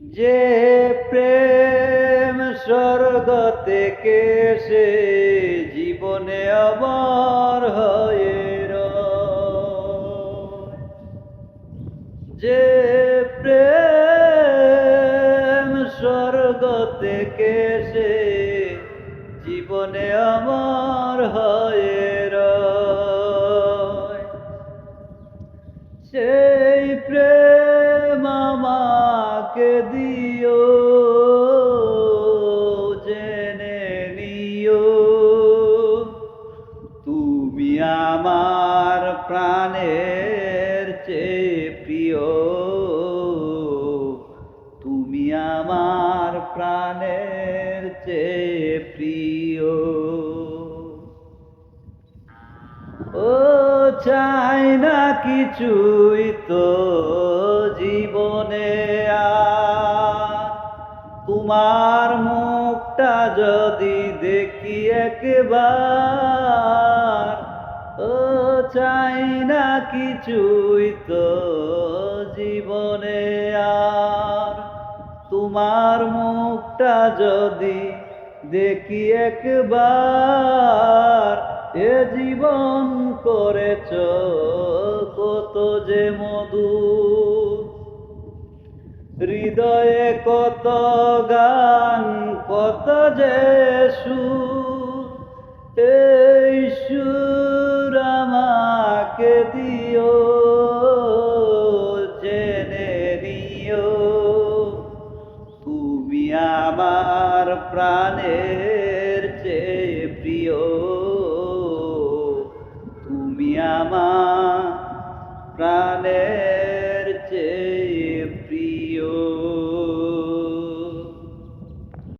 যে প্রেম স্বর্গ থেকে সে জীবনে আমার হয়ে। যে প্রেম স্বর্গ থেকে সে জীবনে আমার হয়ে। সেই প্রেম আমাকে দিও, জেনে নিও। তুমি আমার প্রাণের চেয়ে প্রিয়। তুমি আমার প্রাণের চেয়ে প্রিয়। ও চাই না কিছুই তো। তোমার মুখটা যদি দেখি একবার, ও চাই না কিছুই তো জীবনে আর। তোমার মুখটা যদি দেখি একবার, এ জীবন করেছ কত যে মধু হৃদয়ে কত গান, কত যে সুর। এই সুর আমাকে দিও, জেনে নিও। তুমি আমার প্রাণের চেয়ে প্রিয়। তুমি আমার প্রাণের